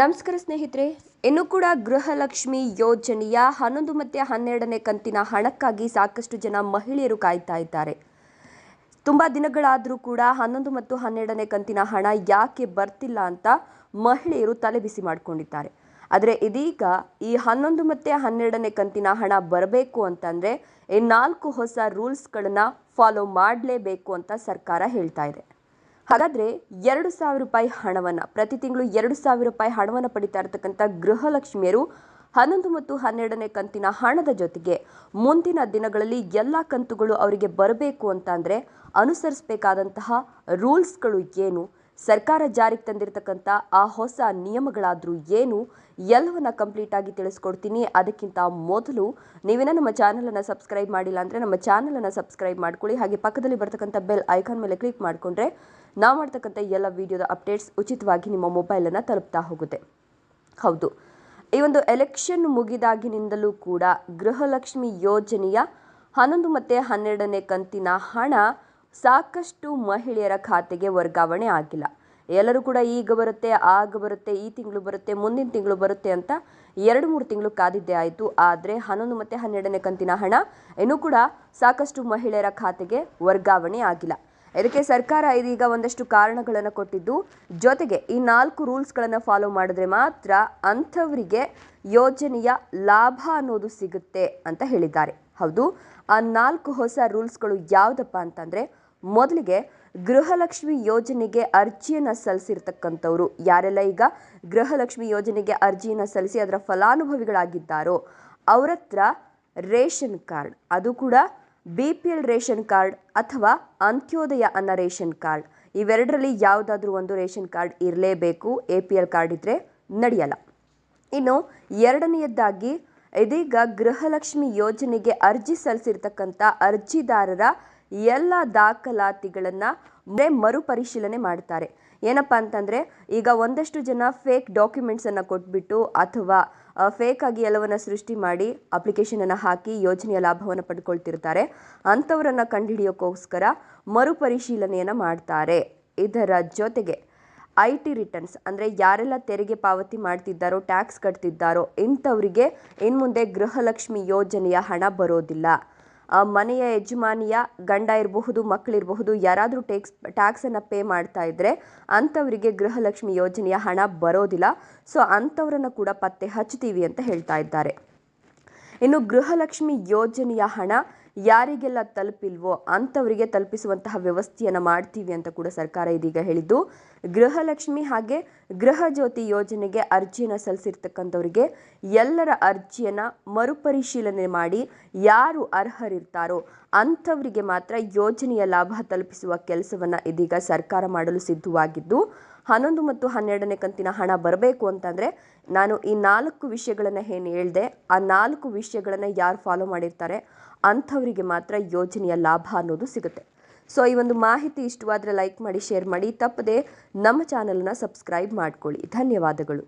ನಮಸ್ಕಾರ ಸ್ನೇಹಿತರೆ, ಇನ್ನು ಕೂಡ ಗೃಹಲಕ್ಷ್ಮಿ ಯೋಜನೆಯ ಹನ್ನೊಂದು ಮತ್ತು ಹನ್ನೆರಡನೇ ಕಂತಿನ ಹಣಕ್ಕಾಗಿ ಸಾಕಷ್ಟು ಜನ ಮಹಿಳೆಯರು ಕಾಯ್ತಾ ಇದ್ದಾರೆ. ತುಂಬ ದಿನಗಳಾದರೂ ಕೂಡ ಹನ್ನೊಂದು ಮತ್ತು ಹನ್ನೆರಡನೇ ಕಂತಿನ ಹಣ ಯಾಕೆ ಬರ್ತಿಲ್ಲ ಅಂತ ಮಹಿಳೆಯರು ತಲೆಬಿಸಿ ಮಾಡಿಕೊಂಡಿದ್ದಾರೆ. ಆದರೆ ಇದೀಗ ಈ ಹನ್ನೊಂದು ಮತ್ತು ಹನ್ನೆರಡನೇ ಕಂತಿನ ಹಣ ಬರಬೇಕು ಅಂತಂದರೆ ಈ ನಾಲ್ಕು ಹೊಸ ರೂಲ್ಸ್ಗಳನ್ನು ಫಾಲೋ ಮಾಡಲೇಬೇಕು ಅಂತ ಸರ್ಕಾರ ಹೇಳ್ತಾ ಇದೆ. ಹಾಗಾದ್ರೆ ಎರಡು ಸಾವಿರ ರೂಪಾಯಿ ಹಣವನ್ನ, ಪ್ರತಿ ತಿಂಗಳು ಎರಡು ಸಾವಿರ ರೂಪಾಯಿ ಹಣವನ್ನು ಪಡಿತಾ ಇರತಕ್ಕಂಥ ಗೃಹಲಕ್ಷ್ಮಿಯರು ಹನ್ನೊಂದು ಮತ್ತು ಹನ್ನೆರಡನೇ ಕಂತಿನ ಹಣದ ಜೊತೆಗೆ ಮುಂದಿನ ದಿನಗಳಲ್ಲಿ ಎಲ್ಲ ಕಂತುಗಳು ಅವರಿಗೆ ಬರಬೇಕು ಅಂತ ಅಂದರೆ ಅನುಸರಿಸಬೇಕಾದಂತಹ ರೂಲ್ಸ್ಗಳು ಏನು? ಸರ್ಕಾರ ಜಾರಿಗೆ ತಂದಿರತಕ್ಕಂಥ ಆ ಹೊಸ ನಿಯಮಗಳಾದರೂ ಏನು? ಎಲ್ಲವನ್ನ ಕಂಪ್ಲೀಟ್ ಆಗಿ ತಿಳಿಸ್ಕೊಡ್ತೀನಿ. ಅದಕ್ಕಿಂತ ಮೊದಲು ನೀವೇನ ನಮ್ಮ ಚಾನಲನ್ನು ಸಬ್ಸ್ಕ್ರೈಬ್ ಮಾಡಿಲ್ಲ ಅಂದರೆ ನಮ್ಮ ಚಾನಲನ್ನು ಸಬ್ಸ್ಕ್ರೈಬ್ ಮಾಡ್ಕೊಳ್ಳಿ. ಹಾಗೆ ಪಕ್ಕದಲ್ಲಿ ಬರ್ತಕ್ಕಂಥ ಬೆಲ್ ಐಕಾನ್ ಮೇಲೆ ಕ್ಲಿಕ್ ಮಾಡಿಕೊಂಡ್ರೆ ನಾವು ಮಾಡ್ತಕ್ಕಂಥ ಎಲ್ಲ ವಿಡಿಯೋದ ಅಪ್ಡೇಟ್ಸ್ ಉಚಿತವಾಗಿ ನಿಮ್ಮ ಮೊಬೈಲನ್ನು ತಲುಪ್ತಾ ಹೋಗುತ್ತೆ. ಹೌದು. ಈ ಒಂದು ಎಲೆಕ್ಷನ್ ಮುಗಿದಾಗಿನಿಂದಲೂ ಕೂಡ ಗೃಹಲಕ್ಷ್ಮಿ ಯೋಜನೆಯ ಹನ್ನೊಂದು ಮತ್ತು ಹನ್ನೆರಡನೇ ಕಂತಿನ ಹಣ ಸಾಕಷ್ಟು ಮಹಿಳೆಯರ ಖಾತೆಗೆ ವರ್ಗಾವಣೆ ಆಗಿಲ್ಲ. ಎಲ್ಲರೂ ಕೂಡ ಈಗ ಬರುತ್ತೆ, ಆಗ ಬರುತ್ತೆ, ಈ ತಿಂಗಳು ಬರುತ್ತೆ, ಮುಂದಿನ ತಿಂಗಳು ಬರುತ್ತೆ ಅಂತ ಎರಡು ಮೂರು ತಿಂಗಳು ಕಾದಿದ್ದೇ ಆಯಿತು. ಆದರೆ ಹನ್ನೊಂದು ಮತ್ತು ಹನ್ನೆರಡನೇ ಕಂತಿನ ಹಣ ಇನ್ನೂ ಕೂಡ ಸಾಕಷ್ಟು ಮಹಿಳೆಯರ ಖಾತೆಗೆ ವರ್ಗಾವಣೆ ಆಗಿಲ್ಲ. ಇದಕ್ಕೆ ಸರ್ಕಾರ ಇದೀಗ ಒಂದಷ್ಟು ಕಾರಣಗಳನ್ನು ಕೊಟ್ಟಿದ್ದು, ಜೊತೆಗೆ ಈ ನಾಲ್ಕು ರೂಲ್ಸ್ಗಳನ್ನು ಫಾಲೋ ಮಾಡಿದ್ರೆ ಮಾತ್ರ ಅಂಥವರಿಗೆ ಯೋಜನೆಯ ಲಾಭ ಅನ್ನೋದು ಸಿಗುತ್ತೆ ಅಂತ ಹೇಳಿದ್ದಾರೆ. ಹೌದು, ಆ ನಾಲ್ಕು ಹೊಸ ರೂಲ್ಸ್ಗಳು ಯಾವುದಪ್ಪ ಅಂತಂದರೆ ಮೊದಲಿಗೆ ಗೃಹಲಕ್ಷ್ಮಿ ಯೋಜನೆಗೆ ಅರ್ಜಿಯನ್ನು ಸಲ್ಲಿಸಿರ್ತಕ್ಕಂಥವ್ರು ಯಾರೆಲ್ಲ ಈಗ ಗೃಹಲಕ್ಷ್ಮಿ ಯೋಜನೆಗೆ ಅರ್ಜಿಯನ್ನು ಸಲ್ಲಿಸಿ ಅದರ ಫಲಾನುಭವಿಗಳಾಗಿದ್ದಾರೋ ಅವರ ರೇಷನ್ ಕಾರ್ಡ್, ಅದು ಕೂಡ B P L ration card ಅಥವಾ ಅಂತ್ಯೋದಯ ಅನ್ನ ರೇಷನ್ ಕಾರ್ಡ್. ಇವೆರಡರಲ್ಲಿ ಯಾವುದಾದ್ರೂ ಒಂದು ರೇಷನ್ ಕಾರ್ಡ್ ಇರಲೇಬೇಕು, ಎ ಪಿ ಎಲ್ ಕಾರ್ಡ್ ಇದ್ದರೆ ನಡೆಯಲ್ಲ. ಇನ್ನು ಎರಡನೆಯದ್ದಾಗಿ ಇದೀಗ ಗೃಹಲಕ್ಷ್ಮಿ ಯೋಜನೆಗೆ ಅರ್ಜಿ ಸಲ್ಲಿಸಿರ್ತಕ್ಕಂಥ ಅರ್ಜಿದಾರರ ಎಲ್ಲ ದಾಖಲಾತಿಗಳನ್ನು ಮರುಪರಿಶೀಲನೆ ಮಾಡ್ತಾರೆ. ಏನಪ್ಪ ಅಂತಂದರೆ, ಈಗ ಒಂದಷ್ಟು ಜನ ಫೇಕ್ ಡಾಕ್ಯುಮೆಂಟ್ಸನ್ನು ಕೊಟ್ಬಿಟ್ಟು ಅಥವಾ ಫೇಕ್ ಆಗಿ ಎಲ್ಲವನ್ನ ಸೃಷ್ಟಿ ಮಾಡಿ ಅಪ್ಲಿಕೇಶನನ್ನು ಹಾಕಿ ಯೋಜನೆಯ ಲಾಭವನ್ನು ಪಡ್ಕೊಳ್ತಿರ್ತಾರೆ. ಅಂಥವರನ್ನು ಕಂಡುಹಿಡಿಯೋಕ್ಕೋಸ್ಕರ ಮರುಪರಿಶೀಲನೆಯನ್ನು ಮಾಡ್ತಾರೆ. ಇದರ ಜೊತೆಗೆ ಐ ಟಿ ರಿಟರ್ನ್ಸ್ ಅಂದರೆ ಯಾರೆಲ್ಲ ತೆರಿಗೆ ಪಾವತಿ ಮಾಡ್ತಿದ್ದಾರೋ ಟ್ಯಾಕ್ಸ್ ಕಟ್ತಿದ್ದಾರೋ, ಇಂಥವರಿಗೆ ಇನ್ನು ಮುಂದೆ ಗೃಹಲಕ್ಷ್ಮಿ ಯೋಜನೆಯ ಹಣ ಬರೋದಿಲ್ಲ. ಮನೆಯ ಯಜಮಾನಿಯ ಗಂಡ ಇರಬಹುದು ಮಕ್ಕಳಿರಬಹುದು ಯಾರಾದರೂ ಟ್ಯಾಕ್ಸ್ ಟ್ಯಾಕ್ಸನ್ನು ಪೇ ಮಾಡ್ತಾ ಇದ್ದರೆ ಅಂಥವರಿಗೆ ಗೃಹಲಕ್ಷ್ಮಿ ಯೋಜನೆಯ ಹಣ ಬರೋದಿಲ್ಲ. ಸೊ ಅಂಥವ್ರನ್ನು ಕೂಡ ಪತ್ತೆ ಹಚ್ತೀವಿ ಅಂತ ಹೇಳ್ತಾ ಇದ್ದಾರೆ. ಇನ್ನು ಗೃಹಲಕ್ಷ್ಮಿ ಯೋಜನೆಯ ಹಣ ಯಾರಿಗೆಲ್ಲ ತಲುಪಿಲ್ವೋ ಅಂಥವರಿಗೆ ತಲುಪಿಸುವಂತಹ ವ್ಯವಸ್ಥೆಯನ್ನು ಮಾಡ್ತೀವಿ ಅಂತ ಕೂಡ ಸರ್ಕಾರ ಇದೀಗ ಹೇಳಿದ್ದು. ಗೃಹಲಕ್ಷ್ಮಿ ಹಾಗೆ ಗೃಹ ಜ್ಯೋತಿ ಯೋಜನೆಗೆ ಅರ್ಜಿಯನ್ನು ಸಲ್ಲಿಸಿರ್ತಕ್ಕಂಥವರಿಗೆ ಎಲ್ಲರ ಅರ್ಜಿಯನ್ನು ಮರುಪರಿಶೀಲನೆ ಮಾಡಿ ಯಾರು ಅರ್ಹರಿರ್ತಾರೋ ಅಂಥವರಿಗೆ ಮಾತ್ರ ಯೋಜನೆಯ ಲಾಭ ತಲುಪಿಸುವ ಕೆಲಸವನ್ನು ಇದೀಗ ಸರ್ಕಾರ ಮಾಡಲು ಸಿದ್ಧವಾಗಿದ್ದು ಹನ್ನೊಂದು ಮತ್ತು ಹನ್ನೆರಡನೇ ಕಂತಿನ ಹಣ ಬರಬೇಕು ಅಂತಂದರೆ ನಾನು ಈ ನಾಲ್ಕು ವಿಷಯಗಳನ್ನು ಏನು ಹೇಳಿದೆ, ಆ ನಾಲ್ಕು ವಿಷಯಗಳನ್ನು ಯಾರು ಫಾಲೋ ಮಾಡಿರ್ತಾರೆ ಅಂಥವರಿಗೆ ಮಾತ್ರ ಯೋಜನೆಯ ಲಾಭ ಅನ್ನೋದು ಸಿಗುತ್ತೆ. ಸೊ ಈ ಒಂದು ಮಾಹಿತಿ ಇಷ್ಟವಾದರೆ ಲೈಕ್ ಮಾಡಿ ಶೇರ್ ಮಾಡಿ, ತಪ್ಪದೆ ನಮ್ಮ ಚಾನಲನ್ನು ಸಬ್ಸ್ಕ್ರೈಬ್ ಮಾಡ್ಕೊಳ್ಳಿ. ಧನ್ಯವಾದಗಳು.